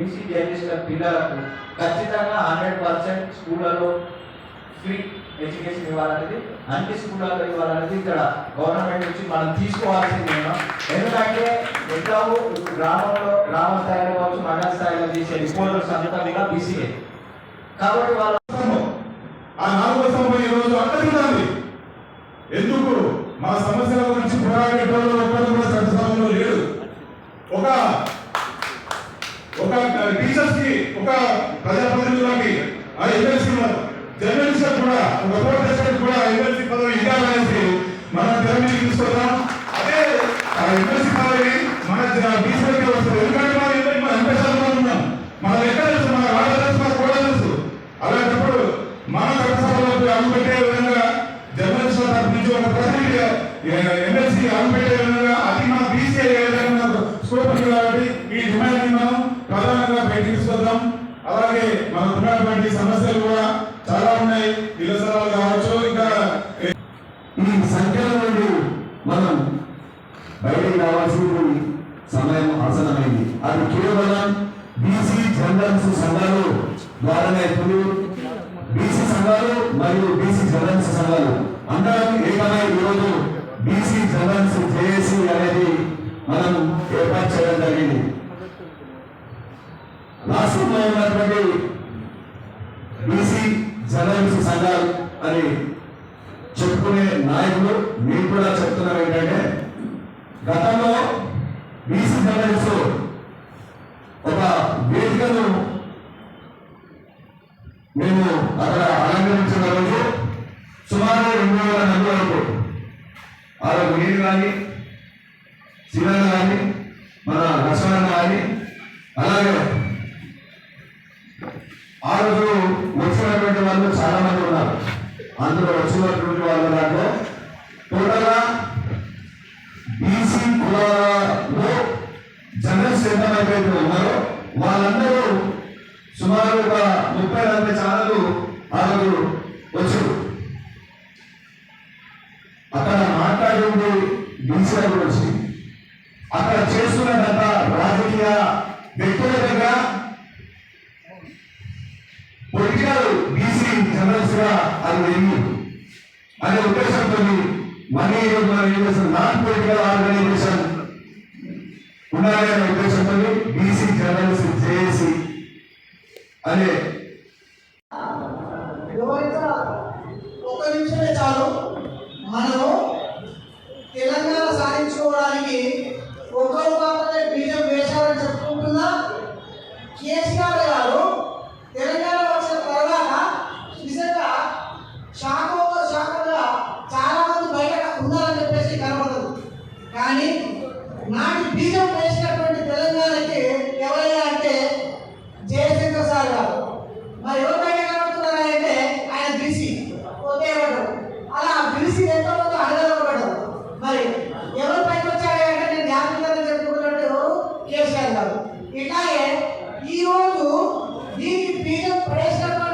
BC జర్నలిస్టుల పిల్లలకు ఖచ్చితంగా హండ్రెడ్ పర్సెంట్ స్కూళ్ళలో ఫ్రీ ఎడ్యుకేషన్ ఇవ్వాలనేది అన్ని స్కూళ్ళలో ఇవ్వాలనేది ఇక్కడ గవర్నమెంట్ నుంచి మనం తీసుకోవాల్సింది ఎందుకంటే ఎట్లాగో గ్రామంలో గ్రామ స్థాయిలో కావచ్చు మండల స్థాయిలో చేసే రిపోర్టర్స్ అంతా కూడా బీసీఏ కాబట్టి వాళ్ళ ఆ నాలుగో ప్రజాప్రతినిధులకి ఆ ఎమ్మెల్సీ జర్నలిస్ట్ కూడా ఒక కూడా ఎమ్మెల్సీ పదవి ఇవ్వాలనేసి మనం తెర మీద అదే ఆ ఎమ్మెల్సీ ఉన్నాయి. ఇళ్ళ స్థలాలు కావచ్చు ఇంకా ఈ సంఖ్యల నుండి మనం బయటికి రావాల్సిన సమయం ఆసనమైంది. అది కేవలం బీసీ జర్నల్స్ సంఘాలు ద్వారానే ఇప్పుడు బీసీ సంఘాలు మరియు బీసీ జర్నల్స్ సంఘాలు. అందరం ఏకమై ఈరోజు బీసీ జర్నల్స్ జేఏసీ అనేది మనం ఏర్పాటు చేయడం జరిగింది. రాష్ట్రంలో ఉన్నటువంటి జర్నలిస్ట్ సంఘాలు అని చెప్పుకునే నాయకులు మీరు కూడా చెప్తున్నారు ఏంటంటే గతంలో బీసీ జర్నలిస్ట్ ఒక వేదికను మేము అక్కడ అలంకరించిన రోజు సుమారు రెండు వేల నలభై వరకు ఆ నేను కానీ శివన్ కానీ మన లక్ష్మణ్ కానీ అలాగే ఆ రోజు అందులో వచ్చినటువంటి వాళ్ళ దాంట్లో టోటల్గా బీసీ కులాలలో జనరల్స్ ఎంతమంది అయితే ఉన్నారో. వాళ్ళందరూ సుమారు ఒక ముప్పై నలభై ఛానళ్ళు వాళ్ళు రోజు వచ్చారు. అక్కడ మాట్లాడింది బీసీల గురించి అక్కడ చేస్తున్నదంతా రాజకీయ వ్యక్తుల దగ్గర బీసీ గా అది వెళ్ళి. అనే ఉద్దేశంతో మనీ ఈరోజు మనం ఏం చేస్తాం? నాన్ పొలిటికల్ ఆర్గనైజేషన్ ఉండాలి అనే ఉద్దేశంతో బీసీ జర్నల్స్ జేఏసీ అనే ఒక నిమిషమే చాలు. మనం తెలంగాణ సాధించుకోవడానికి ఒకరు ఈ రోజు దీనికి పీఠం పడేసినటువంటి